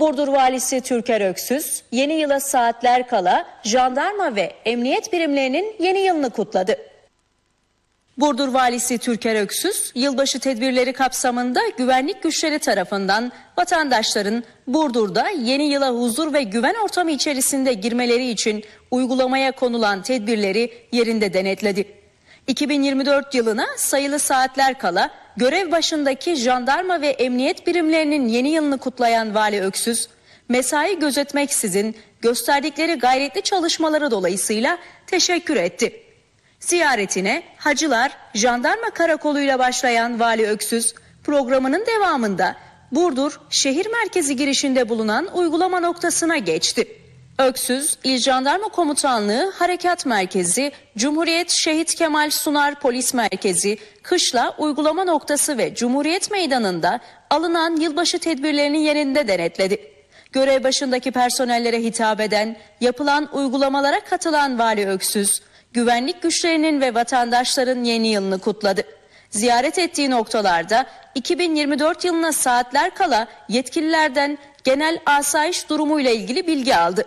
Burdur Valisi Türker Öksüz, yeni yıla saatler kala jandarma ve emniyet birimlerinin yeni yılını kutladı. Burdur Valisi Türker Öksüz, yılbaşı tedbirleri kapsamında güvenlik güçleri tarafından vatandaşların Burdur'da yeni yıla huzur ve güven ortamı içerisinde girmeleri için uygulamaya konulan tedbirleri yerinde denetledi. 2024 yılına sayılı saatler kala görev başındaki jandarma ve emniyet birimlerinin yeni yılını kutlayan Vali Öksüz, mesai gözetmeksizin gösterdikleri gayretli çalışmaları dolayısıyla teşekkür etti. Ziyaretine Hacılar Jandarma Karakolu'yla başlayan Vali Öksüz programının devamında Burdur şehir merkezi girişinde bulunan uygulama noktasına geçti. Öksüz, İl Jandarma Komutanlığı Harekat Merkezi, Cumhuriyet Şehit Kemal Sunar Polis Merkezi, Kışla Uygulama Noktası ve Cumhuriyet Meydanı'nda alınan yılbaşı tedbirlerini yerinde denetledi. Görev başındaki personellere hitap eden, yapılan uygulamalara katılan Vali Öksüz, güvenlik güçlerinin ve vatandaşların yeni yılını kutladı. Ziyaret ettiği noktalarda 2024 yılına saatler kala yetkililerden genel asayiş durumuyla ilgili bilgi aldı.